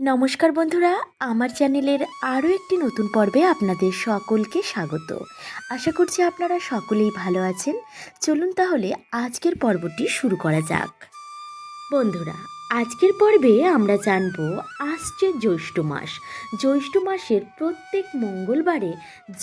নমস্কার বন্ধুরা, আমার চ্যানেলের আরও একটি নতুন পর্বে আপনাদের সকলকে স্বাগত। আশা করছি আপনারা সকলেই ভালো আছেন। চলুন তাহলে আজকের পর্বটি শুরু করা যাক। বন্ধুরা, আজকের পর্বে আমরা জানব আসছে জ্যৈষ্ঠ মাস। জ্যৈষ্ঠ মাসের প্রত্যেক মঙ্গলবারে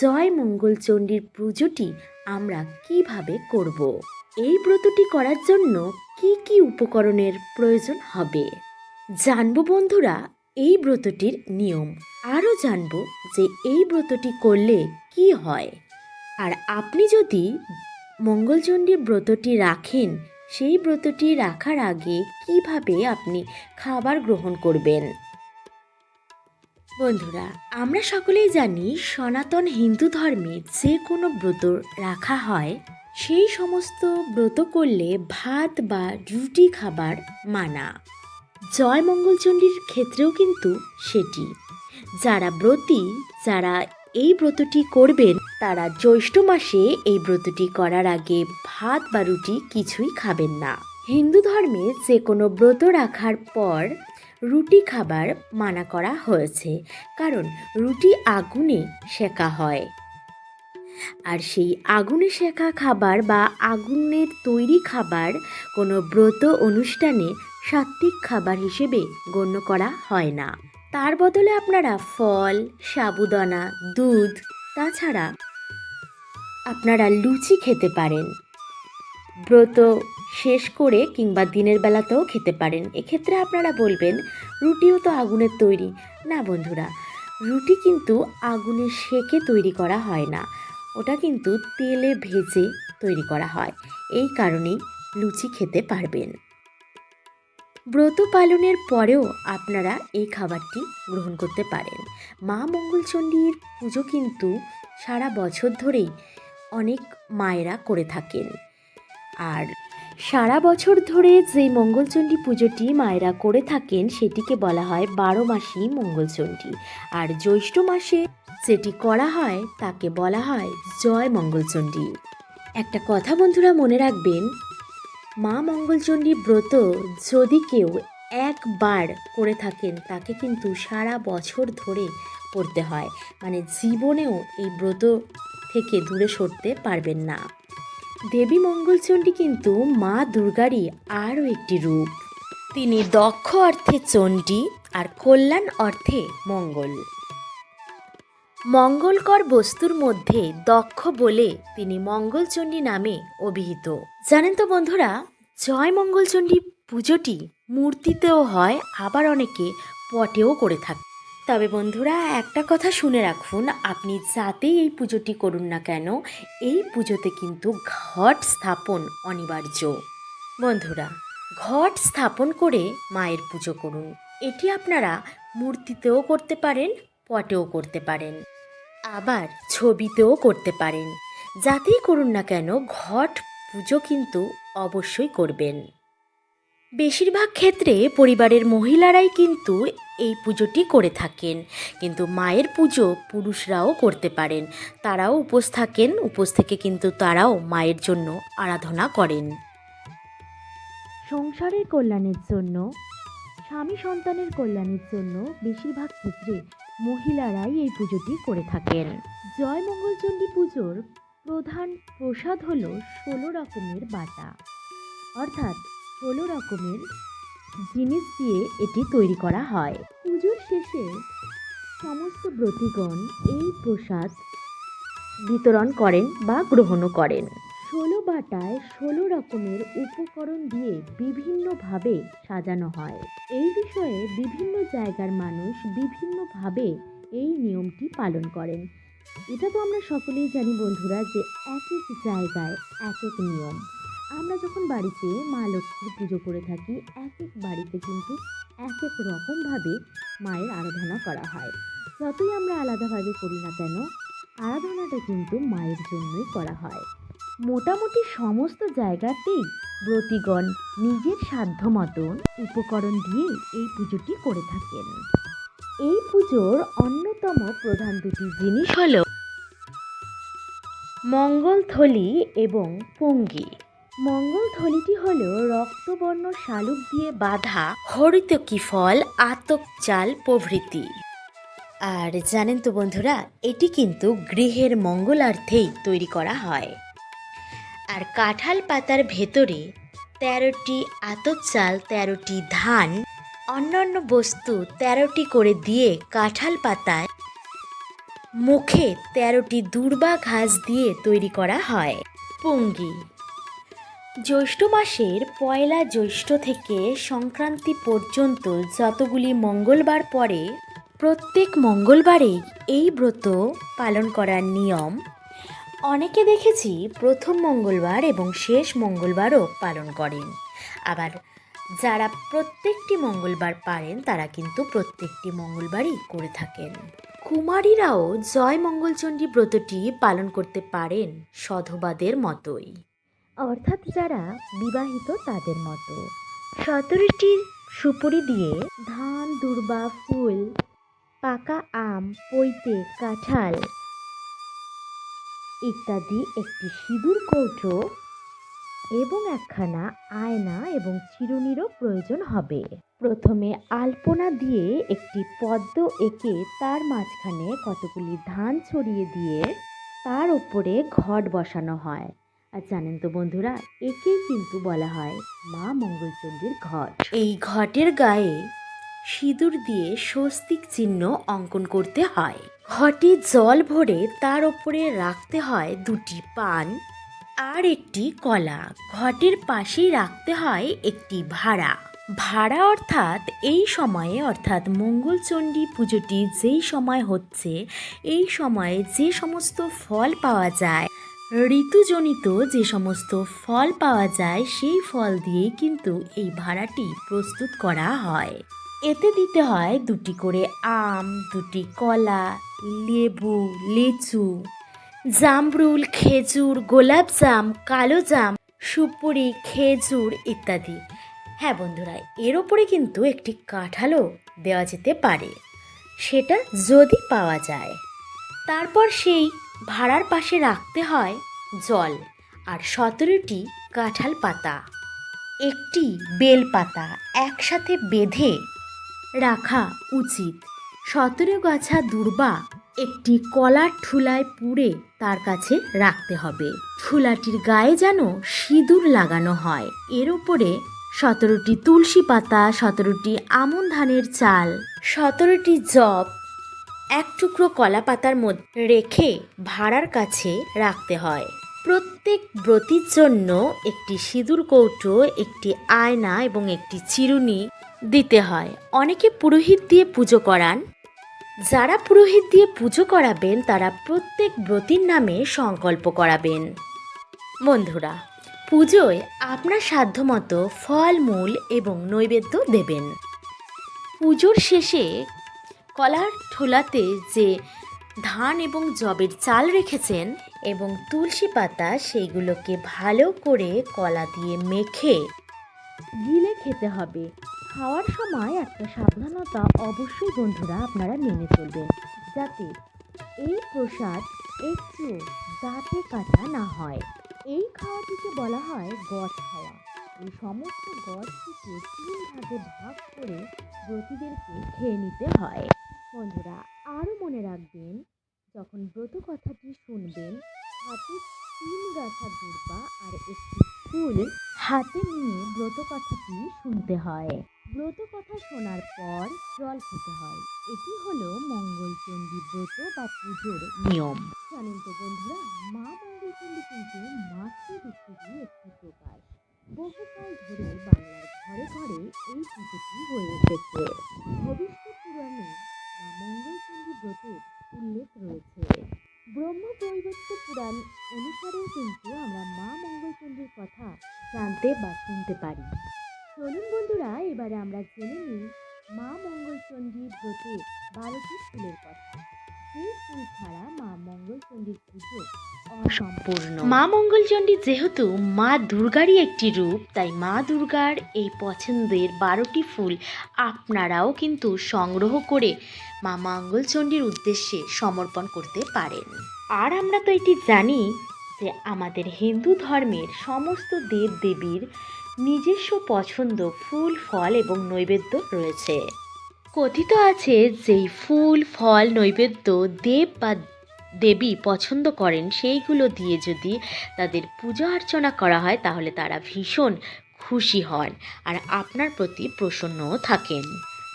জয় মঙ্গলচণ্ডীর পুজোটি আমরা কীভাবে করব? এই ব্রতটি করার জন্য কি কি উপকরণের প্রয়োজন হবে? জানব বন্ধুরা এই ব্রতটির নিয়ম। আরও জানব যে এই ব্রতটি করলে কি হয়। আর আপনি যদি মঙ্গলচণ্ডীর ব্রতটি রাখেন, সেই ব্রতটি রাখার আগে কীভাবে আপনি খাবার গ্রহণ করবেন? বন্ধুরা, আমরা সকলেই জানি সনাতন হিন্দু ধর্মে যে কোনো ব্রত রাখা হয়, সেই সমস্ত ব্রত করলে ভাত বা রুটি খাবার মানা। জয় মঙ্গলচণ্ডীর ক্ষেত্রেও কিন্তু সেটি। যারা ব্রতী, যারা এই ব্রতটি করবেন, তারা জ্যৈষ্ঠ মাসে এই ব্রতটি করার আগে ভাত বা রুটি কিছুই খাবেন না। হিন্দু ধর্মে যে কোনো ব্রত রাখার পর রুটি খাবার মানা করা হয়েছে, কারণ রুটি আগুনে সেকা হয়। আর সেই আগুনে শেখা খাবার বা আগুনের তৈরি খাবার কোনো ব্রত অনুষ্ঠানে সাত্বিক খাবার হিসেবে গণ্য করা হয় না। তার বদলে আপনারা ফল, সাবুদানা, দুধ, তাছাড়া আপনারা লুচি খেতে পারেন। ব্রত শেষ করে কিংবা দিনের বেলাতেও খেতে পারেন। এক্ষেত্রে আপনারা বলবেন, রুটিও তো আগুনের তৈরি। না বন্ধুরা, রুটি কিন্তু আগুনে সেকে তৈরি করা হয় না। ওটা কিন্তু তেলে ভেজে তৈরি করা হয়। এই কারণেই লুচি খেতে পারবেন। ব্রত পালনের পরেও আপনারা এই খাবারটি গ্রহণ করতে পারেন। মা মঙ্গলচণ্ডীর পুজো কিন্তু সারা বছর ধরেই অনেক মায়েরা করে থাকেন। আর সারা বছর ধরে যে মঙ্গলচণ্ডী পুজোটি মায়েরা করে থাকেন, সেটিকে বলা হয় বারো মাসি মঙ্গলচণ্ডী। আর জ্যৈষ্ঠ মাসে যেটি করা হয়, তাকে বলা হয় জয় মঙ্গলচণ্ডী। একটা কথা বন্ধুরা মনে রাখবেন মা মঙ্গলচণ্ডী ব্রত যদি কেউ একবার করে থাকেন, তাকে কিন্তু সারা বছর ধরে করতে হয়। মানে জীবনেও এই ব্রত থেকে দূরে সরতে পারবেন না। দেবী মঙ্গলচণ্ডী কিন্তু মা দুর্গারই আরও একটি রূপ। তিনি দক্ষ অর্থে চণ্ডী আর কল্যাণ অর্থে মঙ্গল। মঙ্গলকর বস্তুর মধ্যে দক্ষ বলে তিনি মঙ্গলচণ্ডী নামে অভিহিত। জানেন তো বন্ধুরা, জয় মঙ্গলচণ্ডী পুজোটি মূর্তিতেও হয়, আবার অনেকে পটেও করে থাকে। তবে বন্ধুরা, একটা কথা শুনে রাখুন, আপনি যাতেই এই পুজোটি করুন না কেন, এই পুজোতে কিন্তু ঘট স্থাপন অনিবার্য। বন্ধুরা, ঘট স্থাপন করে মায়ের পুজো করুন। এটি আপনারা মূর্তিতেও করতে পারেন পটেও করতে পারেন। আবার ছবিতেও করতে পারেন। যাতেই করুন না কেন, ঘট পুজো কিন্তু অবশ্যই করবেন। বেশিরভাগ ক্ষেত্রে পরিবারের মহিলারাই কিন্তু এই পুজোটি করে থাকেন। কিন্তু মায়ের পুজো পুরুষরাও করতে পারেন। তারাও উপোস থাকেন, উপোস থেকে কিন্তু তারাও মায়ের জন্য আরাধনা করেন। সংসারের কল্যাণের জন্য, স্বামী সন্তানের কল্যাণের জন্য বেশিরভাগ ক্ষেত্রে মহিলারাই এই পুজোটি করে থাকেন। জয় মঙ্গলচণ্ডী পুজোর প্রধান প্রসাদ হল ষোলো রকমের বাটা। অর্থাৎ ষোলো রকমের জিনিস দিয়ে এটি তৈরি করা হয়। পুজোর শেষে সমস্ত ব্রতীগণ এই প্রসাদ বিতরণ করেন বা গ্রহণও করেন। ষোলো বাটায় ষোলো রকমের উপকরণ দিয়ে বিভিন্নভাবে সাজানো হয়। এই বিষয়ে বিভিন্ন জায়গার মানুষ বিভিন্নভাবে এই নিয়মটি পালন করেন। এটা তো আমরা সকলেই জানি বন্ধুরা যে এক এক জায়গায় এক এক নিয়ম। আমরা যখন বাড়িতে মা লক্ষ্মীর পুজো করে থাকি, এক এক বাড়িতে কিন্তু এক এক রকমভাবে মায়ের আরাধনা করা হয়। যতই আমরা আলাদাভাবে করি না কেন, আরাধনাটা কিন্তু মায়ের জন্যই করা হয়। মোটামুটি সমস্ত জায়গাতেই ব্রতীগণ নিজের সাধ্য মতন উপকরণ দিয়ে এই পুজোটি করে থাকেন। এই পুজোর অন্যতম প্রধান দুটি জিনিস হল মঙ্গলথলি এবং পঙ্গি। মঙ্গলথলিটি হল রক্তবর্ণ শালুক দিয়ে বাঁধা হরিতকি ফল আতক চাল প্রভৃতি। আর জানেন তো বন্ধুরা, এটি কিন্তু গৃহের মঙ্গলার্থেই তৈরি করা হয়। আর কাঁঠাল পাতার ভেতরে তেরোটি আতপ চাল, তেরোটি ধান, অন্যান্য বস্তু তেরোটি করে দিয়ে কাঁঠাল পাতায় মুখে তেরোটি দুর্বা ঘাস দিয়ে তৈরি করা হয়। পুঙ্গি জ্যৈষ্ঠ মাসের পয়লা জ্যৈষ্ঠ থেকে সংক্রান্তি পর্যন্ত যতগুলি মঙ্গলবার পরে প্রত্যেক মঙ্গলবারেই এই ব্রত পালন করার নিয়ম অনেকে দেখেছি প্রথম মঙ্গলবার এবং শেষ মঙ্গলবারও পালন করেন। আবার যারা প্রত্যেকটি মঙ্গলবার পারেন, তারা কিন্তু প্রত্যেকটি মঙ্গলবারই করে থাকেন। কুমারীরাও জয় মঙ্গলচণ্ডী ব্রতটি পালন করতে পারেন সধবাদের মতোই। অর্থাৎ যারা বিবাহিত, তাদের মতো। সতেরোটি সুপুরি দিয়ে ধান, দুর্বা, ফুল, পাকা আম, পৈতে, কাঁঠাল ইত্যাদি একটি সিঁদুর কৌটো এবং একখানা আয়না এবং চিরুনিরও প্রয়োজন হবে। প্রথমে আলপনা দিয়ে একটি পদ্ম এঁকে তার মাঝখানে কতগুলি ধান ছড়িয়ে দিয়ে তার উপরে ঘট বসানো হয়। আর জানেন তো বন্ধুরা, একেই কিন্তু বলা হয় মা মঙ্গলচণ্ডীর ঘট। এই ঘটের গায়ে সিঁদুর দিয়ে স্বস্তিক চিহ্ন অঙ্কন করতে হয়। ঘটে জল ভরে তার ওপরে রাখতে হয় দুটি পান আর একটি কলা। ঘটের পাশেই রাখতে হয় একটি ভাড়া। ভাড়া অর্থাৎ এই সময়ে, অর্থাৎ মঙ্গলচণ্ডী পুজোটি যেই সময় হচ্ছে, এই সময়ে যে সমস্ত ফল পাওয়া যায়, ঋতুজনিত যে সমস্ত ফল পাওয়া যায়, সেই ফল দিয়েই কিন্তু এই ভাড়াটি প্রস্তুত করা হয়। এতে দিতে হয় দুটি করে আম, দুটি কলা, লেবু, লিচু, জামরুল, খেজুর গোলাপজাম কালো জাম, সুপুরি, খেজুর ইত্যাদি। হ্যাঁ বন্ধুরা, এর ওপরে কিন্তু একটি কাঁঠালও দেওয়া যেতে পারে। সেটা যদি পাওয়া যায়। তারপর সেই ভাড়ার পাশে রাখতে হয় জল আর সতেরোটি কাঁঠাল পাতা। একটি বেল পাতা একসাথে বেঁধে রাখা উচিত। সতেরো গাছা দুর্বা একটি কলার ঠুলায় পুড়ে তার কাছে রাখতে হবে। ঠুলাটির গায়ে যেন সিঁদুর লাগানো হয়। এর ওপরে সতেরোটি তুলসী পাতা, সতেরোটি আমন ধানের চাল, সতেরোটি জব, এক টুকরো কলা পাতার মধ্যে রেখে ভাড়ার কাছে রাখতে হয়। প্রত্যেক ব্রতির জন্য একটি সিঁদুর কৌটো, একটি আয়না এবং একটি চিরুনি দিতে হয়। অনেকে পুরোহিত দিয়ে পুজো করান। যারা পুরোহিত দিয়ে পুজো করাবেন, তারা প্রত্যেক ব্রতির নামে সংকল্প করাবেন। বন্ধুরা, পুজোয় আপনার সাধ্যমতো ফল, মূল এবং নৈবেদ্য দেবেন। পুজোর শেষে কলার ঠোলাতে যে ধান এবং জবের চাল রেখেছেন এবং তুলসী পাতা, সেইগুলোকে ভালো করে কলা দিয়ে মেখে গিলে খেতে হবে। খাওয়ার সময় একটা সাবধানতা অবশ্যই বন্ধুরা আপনারা মেনে চলবেন, যাতে এই প্রসাদ একটু দাঁতে কাটা না হয়। এই খাওয়াটিকে বলা হয় গছ খাওয়া। এই সমস্ত গছটিকে তিন ভাগে ভাগ করে ব্রতীদেরকে খেয়ে নিতে হয়। বন্ধুরা, আরও মনে রাখবেন, যখন ব্রত কথাটি শুনবেন, হাতে তিন গাছা দুর্বা আর একটি ফুল হাতে নিয়ে ব্রত কথাটি শুনতে হয়। ব্রত কথা শোনার পর জল খেতে হয়। এটি হলো মঙ্গলচণ্ডী ব্রত বা পুজোর নিয়ম। জানেন তো বন্ধুরা, মা মঙ্গলচণ্ডী কিন্তু মাতৃভিত্তিকই একটি প্রকাশ। বহুকাল ধরে বাংলার ঘরে ঘরে এই পুজোটি হয়ে এসেছে। ভবিষ্যৎ পুরাণে মা মঙ্গলচণ্ডী ব্রতের উল্লেখ রয়েছে। ব্রহ্ম ব্রহ্মবৈবর্ত পুরাণ অনুসারেও কিন্তু আমরা মা মঙ্গলচণ্ডীর কথা জানতে বা শুনতে পারি। চলুন বন্ধুরা, এবারে আমরা জেনে নিই মা মঙ্গলচণ্ডী ব্রতের বারোটি ফুলের কথা। ছাড়া মা মঙ্গলচণ্ডীর অসম্পূর্ণ। মা মঙ্গলচণ্ডী যেহেতু মা দুর্গারই একটি রূপ, তাই মা দুর্গার এই পছন্দের বারোটি ফুল আপনারাও কিন্তু সংগ্রহ করে মা মঙ্গলচণ্ডীর উদ্দেশ্যে সমর্পণ করতে পারেন। আর আমরা তো এটি জানি যে আমাদের হিন্দু ধর্মের সমস্ত দেব দেবীর নিজস্ব পছন্দ ফুল, ফল এবং নৈবেদ্য রয়েছে। কথিত আছে যেই ফুল, ফল, নৈবেদ্য দেব বা দেবী পছন্দ করেন, সেইগুলো দিয়ে যদি তাদের পূজা অর্চনা করা হয়, তাহলে তারা ভীষণ খুশি হন আর আপনার প্রতি প্রসন্নও থাকেন।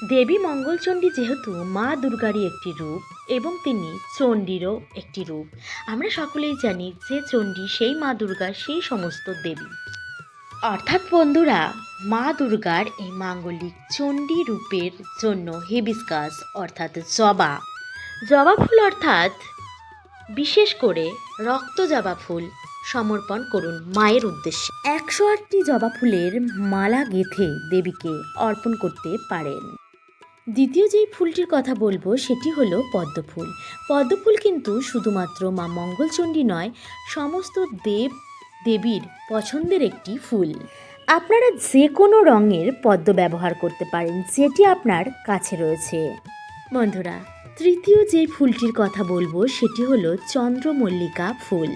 দেবী মঙ্গলচণ্ডী যেহেতু মা দুর্গারই একটি রূপ এবং তিনি চণ্ডীরও একটি রূপ। আমরা সকলেই জানি যে চণ্ডী, সেই মা দুর্গা, সেই সমস্ত দেবী। অর্থাৎ বন্ধুরা, মা দুর্গার এই মাঙ্গলিক চণ্ডী রূপের জন্য হেবিস্কাস অর্থাৎ জবা। জবা ফুল অর্থাৎ বিশেষ করে রক্ত জবা ফুল সমর্পণ করুন মায়ের উদ্দেশ্যে। একশো আটটি জবা ফুলের মালা গেঁথে দেবীকে অর্পণ করতে পারেন। দ্বিতীয় যেই ফুলটির কথা বলব, সেটি হলো পদ্মফুল। পদ্মফুল কিন্তু শুধুমাত্র মা মঙ্গলচণ্ডী নয়, সমস্ত দেব দেবীর পছন্দের একটি ফুল। আপনারা যে কোনো রঙের পদ্ম ব্যবহার করতে পারেন, যেটি আপনার কাছে রয়েছে। বন্ধুরা, তৃতীয় যে ফুলটির কথা বলব, সেটি হলো চন্দ্রমল্লিকা ফুল।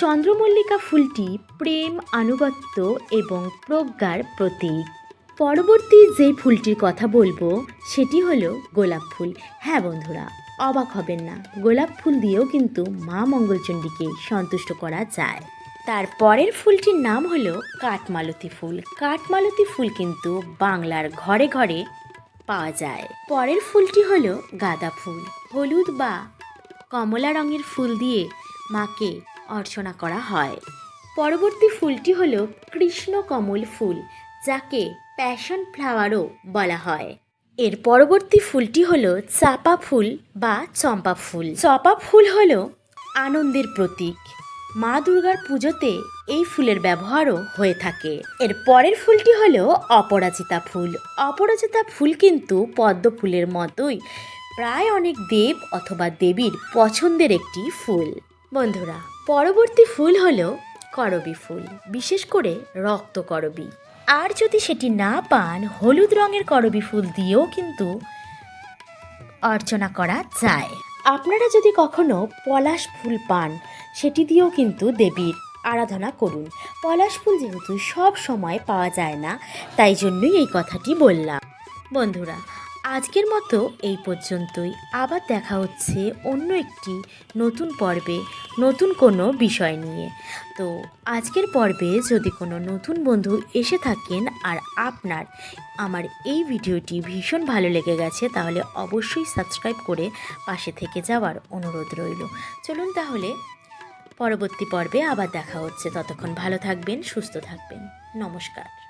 চন্দ্রমল্লিকা ফুলটি প্রেম, আনুগত্য এবং প্রজ্ঞার প্রতীক। পরবর্তী যে ফুলটির কথা বলব, সেটি হলো গোলাপ ফুল। হ্যাঁ বন্ধুরা, অবাক হবেন না, গোলাপ ফুল দিয়েও কিন্তু মা মঙ্গলচণ্ডীকে সন্তুষ্ট করা যায়। তার পরের ফুলটির নাম হলো কাঠমালতী ফুল। কাঠমালতি ফুল কিন্তু বাংলার ঘরে ঘরে পাওয়া যায়। পরের ফুলটি হলো গাঁদা ফুল। হলুদ বা কমলা রঙের ফুল দিয়ে মাকে অর্চনা করা হয়। পরবর্তী ফুলটি হলো কৃষ্ণকমল ফুল, যাকে প্যাশন ফ্লাওয়ারও বলা হয়। এর পরবর্তী ফুলটি হলো চাপা ফুল বা চম্পা ফুল। চপা ফুল হলো আনন্দের প্রতীক। মা দুর্গার পুজোতে এই ফুলের ব্যবহারও হয়ে থাকে। এর পরের ফুলটি হলো অপরাজিতা ফুল। অপরাজিতা ফুল কিন্তু পদ্ম ফুলের মতোই। প্রায় অনেক দেব অথবা দেবীর পছন্দের একটি ফুল। বন্ধুরা, পরবর্তী ফুল হলো করবী ফুল, বিশেষ করে রক্ত করবী। আর যদি সেটি না পান, হলুদ রঙের করবী ফুল দিয়েও কিন্তু অর্চনা করা যায়। আপনারা যদি কখনো পলাশ ফুল পান, সেটি দিয়েও কিন্তু দেবীর আরাধনা করুন। পলাশ ফুল যেহেতু সব সময় পাওয়া যায় না, তাই জন্যই এই কথাটি বললাম। বন্ধুরা আজকের মতো এই পর্যন্তই। আবার দেখা হচ্ছে অন্য একটি নতুন পর্বে, নতুন কোনো বিষয় নিয়ে। তো আজকের পর্বে যদি কোনো নতুন বন্ধু এসে থাকেন আর আপনার আমার এই ভিডিওটি ভীষণ ভালো লেগে গেছে, তাহলে অবশ্যই সাবস্ক্রাইব করে পাশে থেকে যাওয়ার অনুরোধ রইল। চলুন তাহলে পরবর্তী পর্বে আবার দেখা হচ্ছে। ততক্ষণ ভালো থাকবেন, সুস্থ থাকবেন। নমস্কার।